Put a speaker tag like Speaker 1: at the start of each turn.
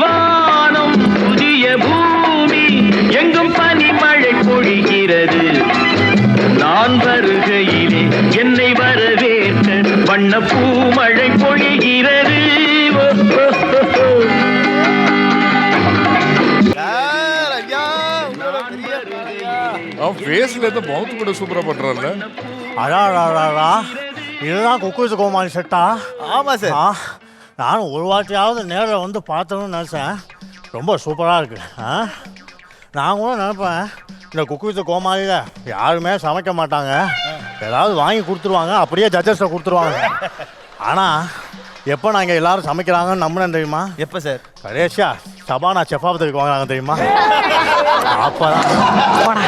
Speaker 1: வானம் புதிய பூமி எங்கும் பனிமழை பொழிகிறது. நான்
Speaker 2: வருகையிலே என்னை வரவேற்க வண்ண பூமழை
Speaker 3: பொழிகிறது. ஃபேஸ்ல இருந்து முகத்து கூட சூப்பரா பண்றான்ல
Speaker 4: அடா அடா அடா இதுதான் குக்கு கோமாளி செட்டா?
Speaker 2: ஆமா சார்.
Speaker 4: நானும் ஒரு வாட்டியாவது நேரில் வந்து பார்த்தணும்னு நினச்சேன். ரொம்ப சூப்பராக இருக்கு. ஆ? நான் கூட நினைப்பேன் இந்த குக்கூஸ் கோமாளியில் யாருமே சமைக்க மாட்டாங்க. ஏதாவது வாங்கி கொடுத்துருவாங்க அப்படியே ஜட்ஜஸ்ட்டை கொடுத்துருவாங்க. ஆனால் எப்போ நாங்கள் எல்லாரும் சமைக்கிறாங்கன்னு நம்பினேன் தெரியுமா?
Speaker 2: எப்ப சார்?
Speaker 4: கடைசியா சபானா செஃபாபத்துக்கு வாங்குறாங்க தெரியுமா? அப்பதான்.